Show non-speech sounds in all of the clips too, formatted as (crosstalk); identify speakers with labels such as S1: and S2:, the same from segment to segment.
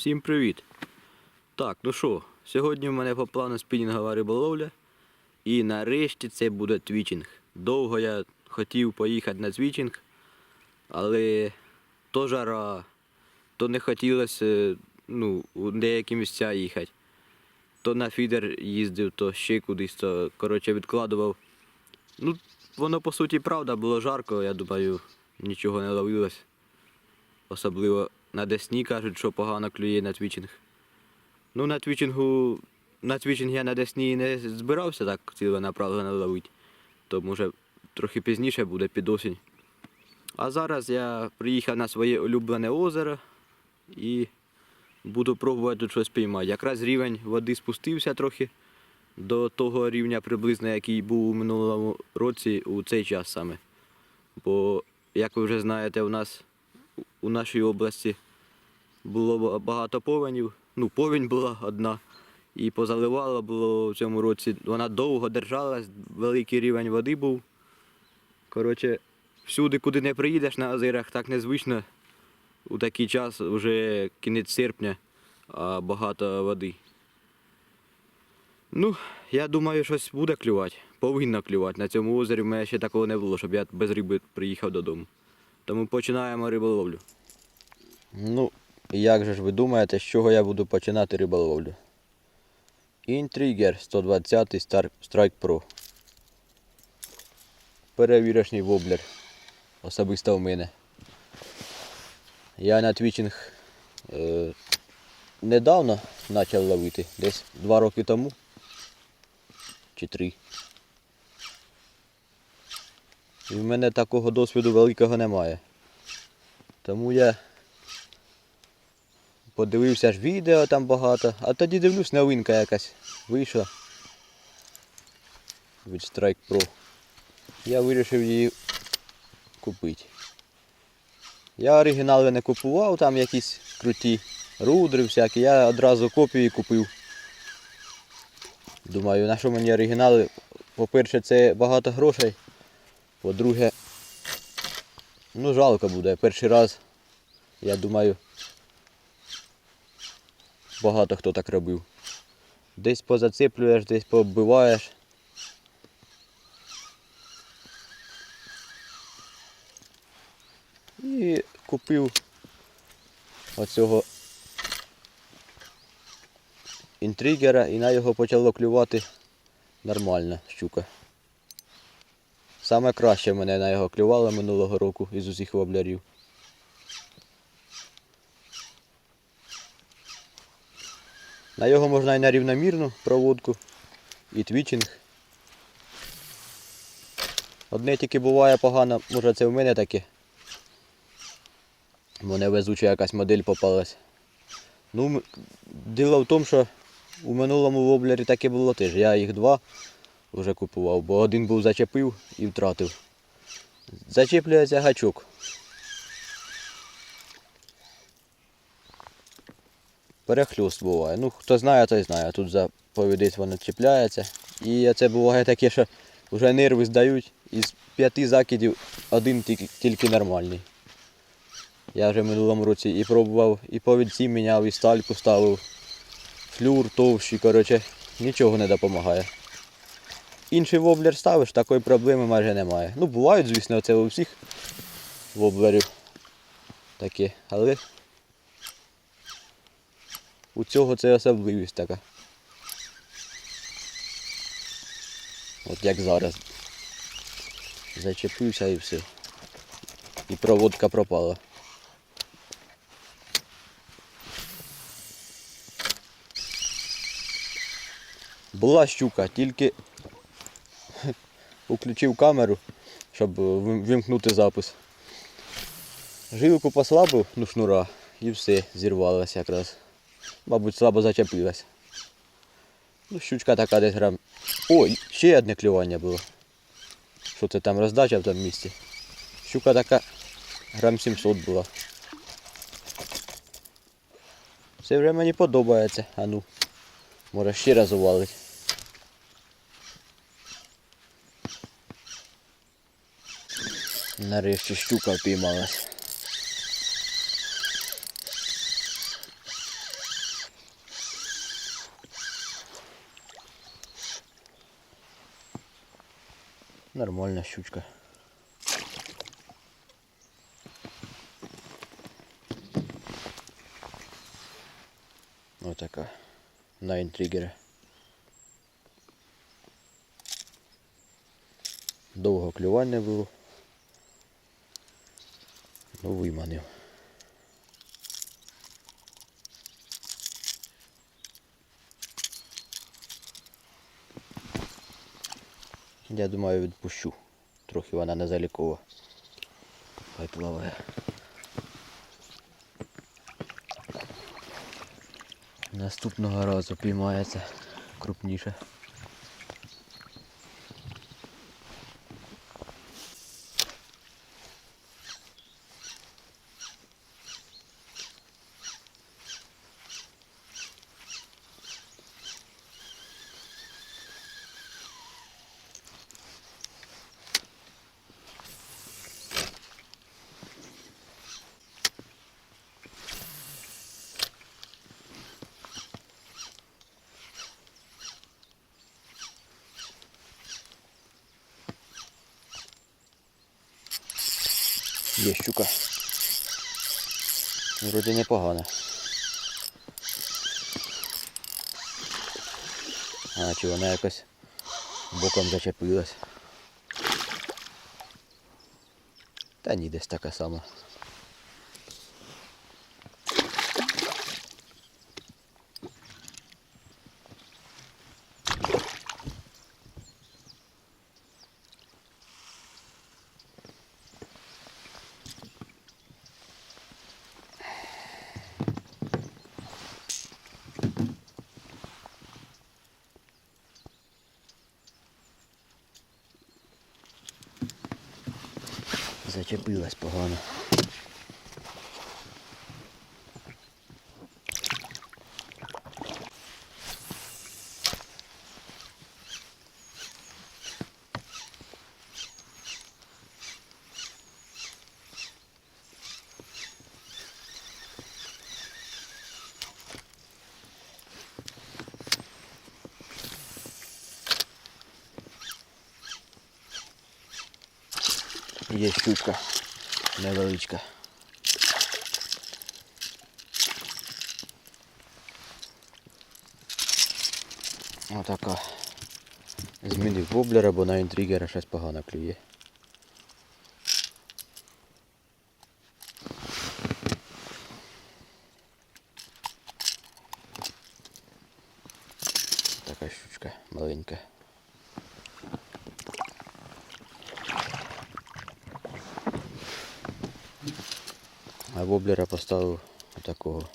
S1: Всім привіт! Так, ну що, сьогодні в мене по плану спінінгова риболовля. І нарешті це буде твічинг. Довго я хотів поїхати на твічинг, але то жара, то не хотілося ну, у деякі місця їхати. То на фідер їздив, то ще кудись, то коротше відкладував. Ну, воно по суті правда, було жарко, я думаю, нічого не ловилось. Особливо на Десні кажуть, що погано клює на твічинг. Ну, на твічингу, на твічинг я на Десні не збирався так ціленаправленно ловити. То може трохи пізніше буде під осінь. А зараз я приїхав на своє улюблене озеро і буду пробувати тут щось піймати. Якраз рівень води спустився трохи до того рівня приблизно, який був у минулому році у цей час саме. Бо, як ви вже знаєте, у нас у нашій області було багато повенів. Ну, повінь була одна. І позаливало було в цьому році. Вона довго держалась, великий рівень води був. Коротше, всюди, куди не приїдеш на озерах, так незвично. У такий час вже кінець серпня, а багато води. Ну, я думаю, щось буде клювати. Повинно клювати. На цьому озері в мене ще такого не було, щоб я без риби приїхав додому. Тому починаємо риболовлю. Ну, як же ж ви думаєте, з чого я буду починати риболовлю? Інтригер 120 Star Strike Pro. Перевірочний воблер. Особисто в мене. Я на твічинг е, недавно почав ловити, десь два роки тому. Чи три. І в мене такого досвіду великого немає. Тому я подивився ж відео там багато, а тоді дивлюсь, новинка якась вийшла від Strike Pro. Я вирішив її купити. Я оригінали не купував, там якісь круті рудри всякі, я одразу копії купив. Думаю, на що мені оригінали? По-перше, це багато грошей. По-друге, ну жалко буде. Перший раз, я думаю, багато хто так робив. Десь позацеплюєш, десь пооббиваєш. І купив оцього інтригера і на його почало клювати нормально щука. Саме краще мене на його клювало минулого року із усіх воблярів. На його можна і на рівномірну проводку, і твічинг. Одне тільки буває погано, може це в мене таке. Бо невезуча якась модель попалась. Ну, діло в тому, що у минулому воблері таке було теж. Я їх два вже купував, бо один був зачепив і втратив. Зачеплюється гачок. Перехльост буває. Ну, хто знає, той знає. Тут заповідець воно чіпляється. І це буває таке, що вже нерви здають. Із п'яти закидів один тільки, тільки нормальний. Я вже в минулому році і пробував, і повідці міняв, і стальку ставив. Флюр товщий, коротше, нічого не допомагає. Інший воблер ставиш, такої проблеми майже немає. Ну, бувають, звісно, це у всіх воблерів таке, але у цього це особливість така. От як зараз. Зачепився і все. І проводка пропала. Була щука, тільки включив камеру, щоб е, вимкнути запис. Жилку послабив, ну шнура, і все, зірвалося якраз. Мабуть, слабо зачепилась. Ну, щучка така десь грам. Ой, ще одне клювання було. Що це там роздача в тому місці? Щука така грам 700 була. Це вже мені подобається. А ну, може ще раз увалить. Нарешті щука піймалась. Нормальна щучка. Ось така. Найн триггера. Довго клювання було. Ну виманив. Я думаю, відпущу. Трохи вона не залікова. Хай плаває. Наступного разу піймається крупніше. Є щука. Вроді непогана. А, чи вона якось боком зачепилась. Та ні, десь така сама. Зачепилась погано. Є щучка невеличка. Отака. Змінив воблера, бо на інтригера щось погано клює. Така щучка маленька. А воблера поставив такого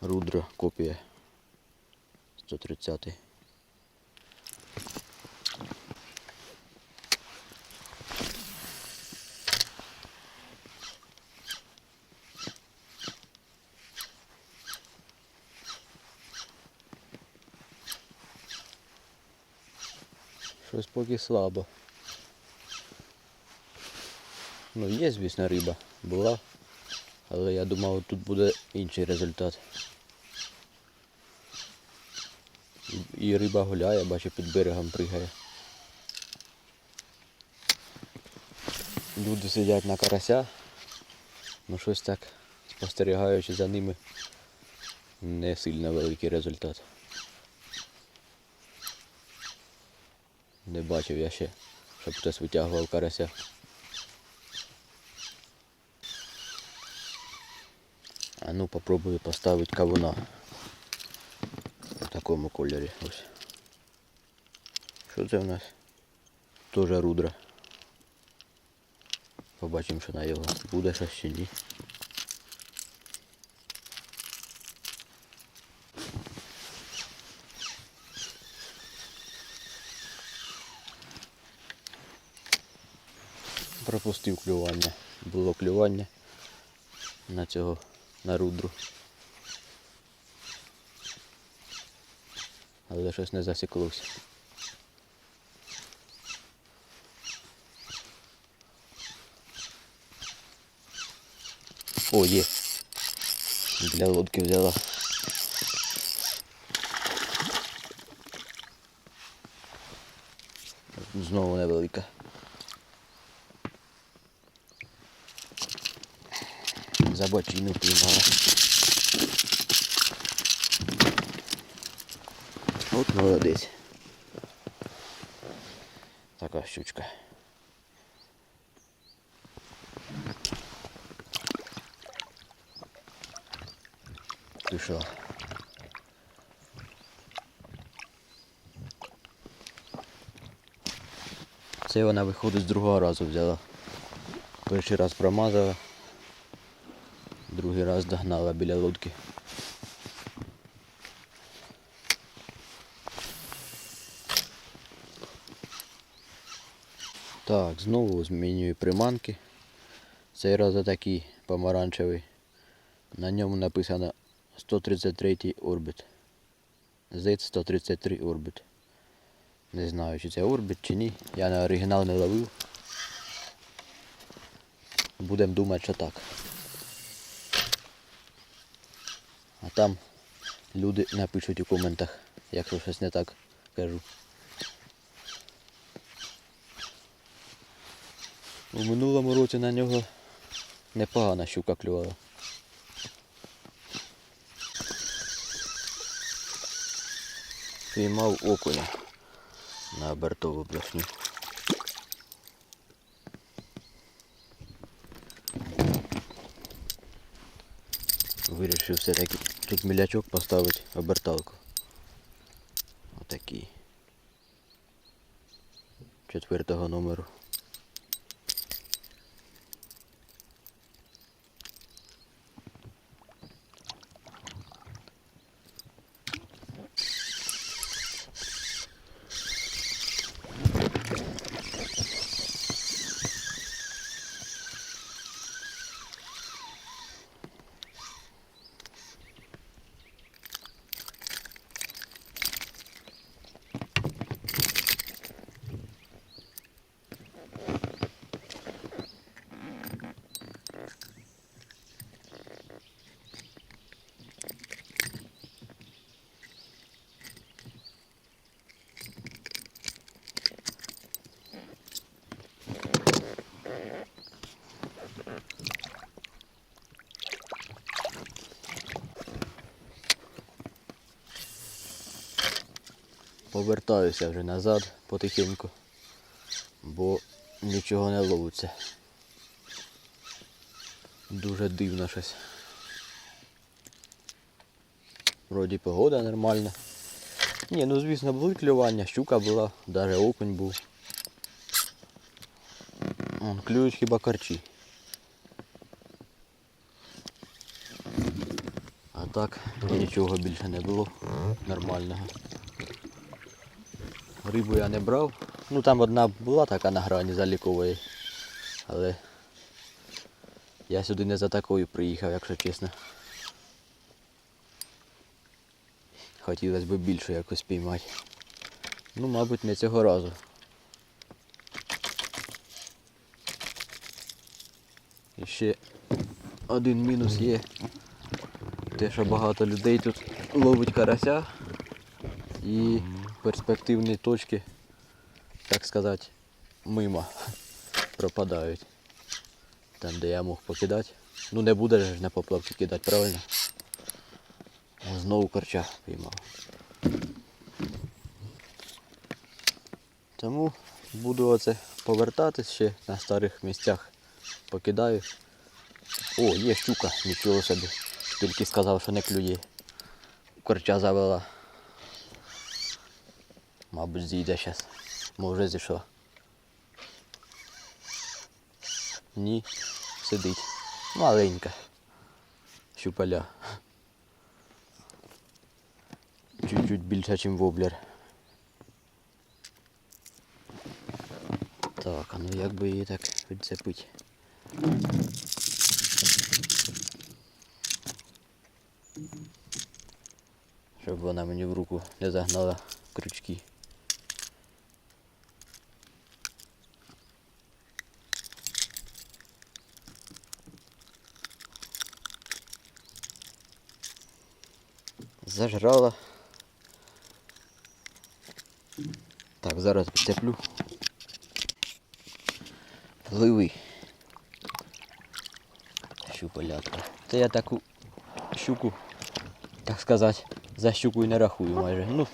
S1: рудро копія. 130 Щось поки слабо. Ну, є, звісно, риба. Була, але я думав, тут буде інший результат. І- риба гуляє, бачу, під берегом пригає. Люди сидять на карася, ну щось так, спостерігаючи за ними, не сильно великий результат. Не бачив я ще, щоб хтось витягував карася. А ну попробую поставити кавуна в такому кольорі. Ось. Що це в нас? Тоже рудра. Побачимо, що на його буде щось чи ні. Пропустив клювання. Було клювання на цього на рудру. Але щось не засіклося. О, є. Для лодки взяла. Знову невелика. За бочину піймала. От молодець. Така щучка. Пішла. Це вона виходить з другого разу взяла. Перший раз промазала, другий раз догнала біля лодки. Так, знову змінюю приманки. Цей раз отакий помаранчевий. На ньому написано 133 орбит. Z 133 орбит. Не знаю, чи це орбит чи ні. Я на оригінал не ловив. Будемо думати, що так. А там люди напишуть у коментах, якщо щось не так кажу. У минулому році на нього непогана щука клювала. Піймав окуня на бортову блешню. Вирішив все-таки тут мілячок поставити оберталку. Отакий. Четвертого номеру. Повертаюся вже назад потихеньку, бо нічого не ловиться. Дуже дивно щось. Вроді погода нормальна. Ні, ну звісно були клювання, щука була, навіть окунь був. Вон, клюють хіба карчі. А так нічого більше не було нормального. Рибу я не брав. Ну там одна була така на грані залікової. Але я сюди не за такою приїхав, якщо чесно. Хотілося б більше якось піймати. Ну, мабуть, не цього разу. І ще один мінус є. Те, що багато людей тут ловить карася і перспективні точки, так сказати, мимо (laughs) пропадають. Там, де я мог покидати. Ну не буде ж на поплавки кидати, правильно? Знову корча піймав. Тому буду оце повертатись ще на старих місцях. Покидаю. О, є щука, нічого собі. Тільки сказав, що не клює. Корча завела. Мабуть, зійде зараз. Може зійшла. Ні, сидить. Маленька. Щупаля. Чуть-чуть більше, ніж воблер. Так, а ну як би її так відцепити? Щоб вона мені в руку не загнала крючки. Зажрала. Так, зараз підцеплю. Ливи. Щуполятка. Це я таку щуку, так сказати, за щуку і не рахую майже. Ну,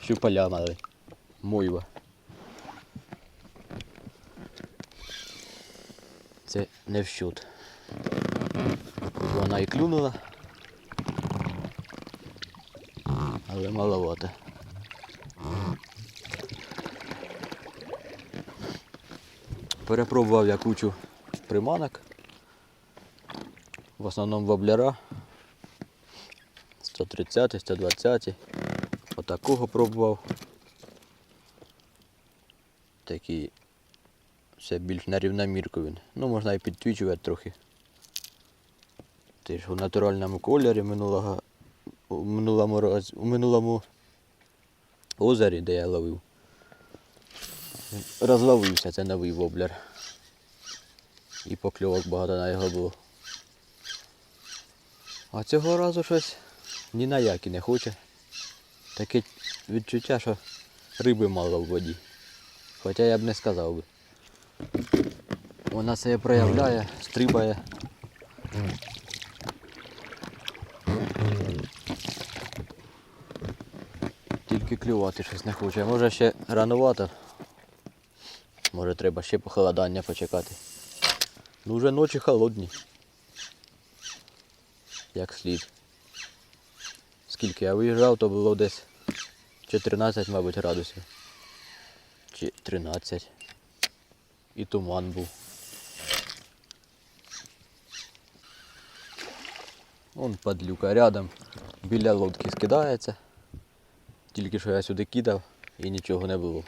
S1: щуполя мали. Мойва. Це не в счет. Вона і клюнула. Але маловато. Перепробував я кучу приманок. В основному воблера. 130, 120. Отакого пробував. Такий все більш на він. Ну, можна і підтвічувати трохи. Ти ж у натуральному кольорі минулого, минулому, роз, у минулому озері, де я ловив. Розловився це новий воблер. І покльовок багато на його було. А цього разу щось ні на які не хоче. Таке відчуття, що риби мало в воді. Хоча я б не сказав би. Вона себе проявляє, стрибає. Клювати щось не хоче. Може ще ранувато. Може треба ще похолодання почекати. Ну вже ночі холодні. Як слід. Скільки я виїжджав, то було десь 14, мабуть, градусів. Чи 13. І туман був. Вон падлюка рядом. Біля лодки скидається. Тільки що я сюди кидав і нічого не було.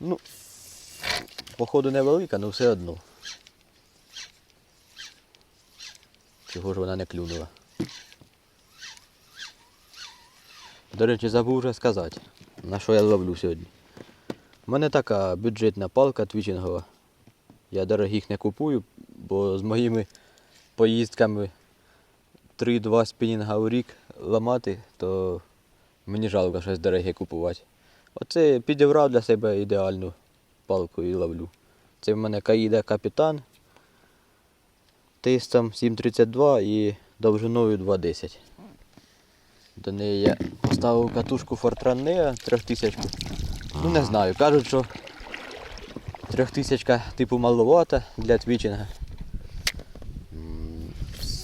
S1: Ну, походу невелика, але все одно. Чого ж вона не клюнула? До речі, забув вже сказати, на що я ловлю сьогодні. У мене така бюджетна палка твічингова. Я дорогих не купую, бо з моїми поїздками 3-2 спінінга у рік ламати, то мені жалко щось дороге купувати. Оце підібрав для себе ідеальну палку і ловлю. Це в мене Каїда Капітан тестом 7,32 і довжиною 2,10. До неї я поставив катушку Fortran 3000. Ну не знаю, кажуть, що 3000 типу маловата для твічинга.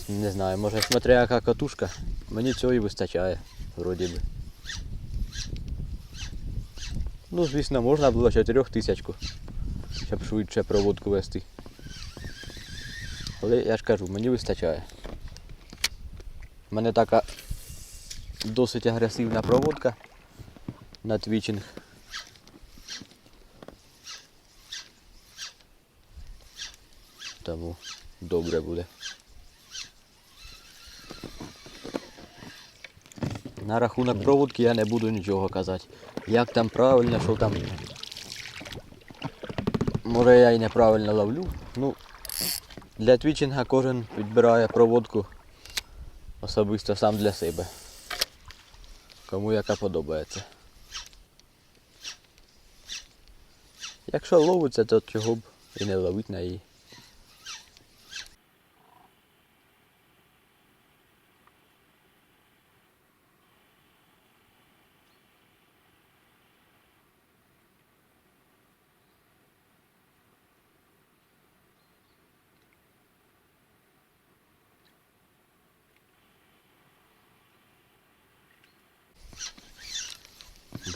S1: Не знаю, може смотря яка катушка, мені цього і вистачає, вроді би. Ну, звісно, можна було 4000, щоб швидше проводку вести. Але я ж кажу, мені вистачає. У мене така досить агресивна проводка на твічинг. Тому добре буде. На рахунок проводки я не буду нічого казати. Як там правильно, що там. Може я і неправильно ловлю. Ну, для твічинга кожен підбирає проводку особисто сам для себе. Кому яка подобається. Якщо ловиться, то чого б і не ловить на її.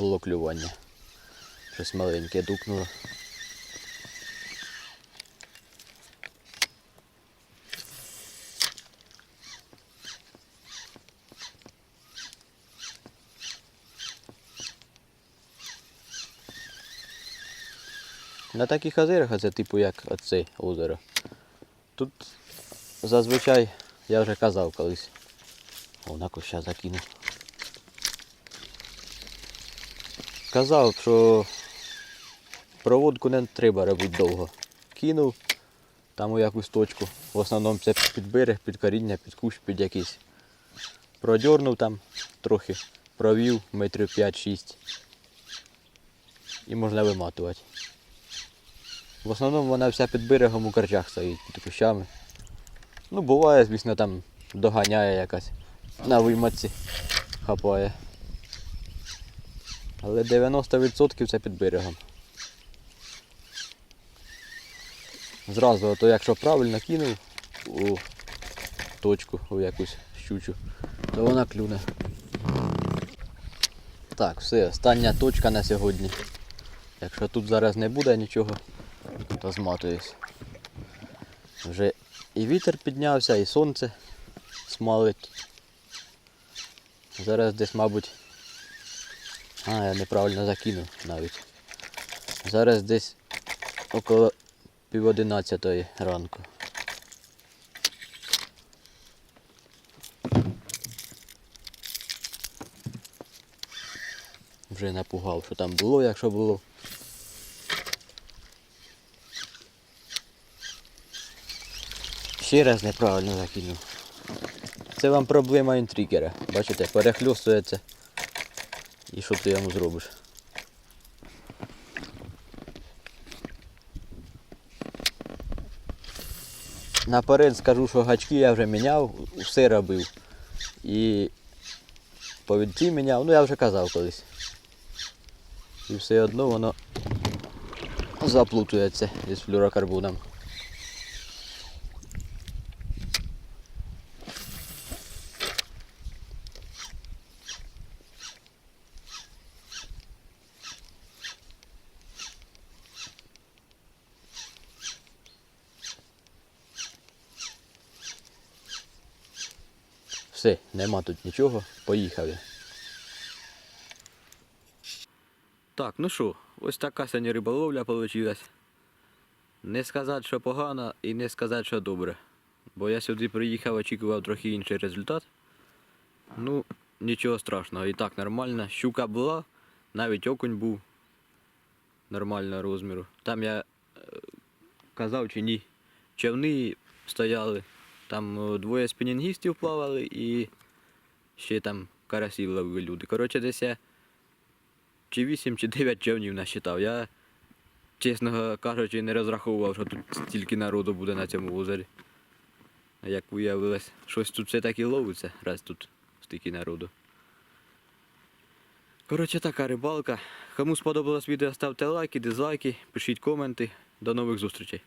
S1: Було клювання. Щось маленьке дукнуло. На таких озерах, це типу як оце озеро. Тут зазвичай, я вже казав колись. О, на куща закинув. Казав, що проводку не треба робити довго. Кинув там у якусь точку. В основному це під берег, під коріння, під кущ, під якийсь. Продьорнув там трохи, провів метрів 5-6. І можна виматувати. В основному вона вся під берегом у корчах стоїть, під кущами. Ну, буває, звісно, там доганяє якась на виматці хапає. Але 90% це під берегом. Зразу, то якщо правильно кинув у точку, у якусь щучу, то вона клюне. Так, все, остання точка на сьогодні. Якщо тут зараз не буде нічого, то зматуюсь. Вже і вітер піднявся, і сонце смалить. Зараз десь, мабуть. А, я неправильно закинув навіть. Зараз десь около пів одинадцятої ранку. Вже напугав, що там було, якщо було. Ще раз неправильно закинув. Це вам проблема інтригера. Бачите, перехльостується. І що ти йому зробиш? Наперед скажу, що гачки я вже міняв, все робив. І повідці міняв, ну я вже казав колись. І все одно воно заплутується із флюрокарбоном. Все, нема тут нічого, поїхав я. Так, ну що, ось така сьогодні риболовля вийшла. Не сказати, що погано і не сказати, що добре. Бо я сюди приїхав, очікував трохи інший результат. Ну, нічого страшного, і так нормально. Щука була, навіть окунь був нормального розміру. Там я е, казав чи ні. Човни стояли. Там е, двоє спінінгістів плавали і ще там карасів ловили люди. Коротше, десь я чи 8, чи 9 човнів насчитав. Я, чесно кажучи, не розраховував, що тут стільки народу буде на цьому озері. А як виявилось, щось тут все таки ловиться, раз тут стільки народу. Коротше, така рибалка. Кому сподобалось відео, ставте лайки, дизлайки, пишіть коменти. До нових зустрічей.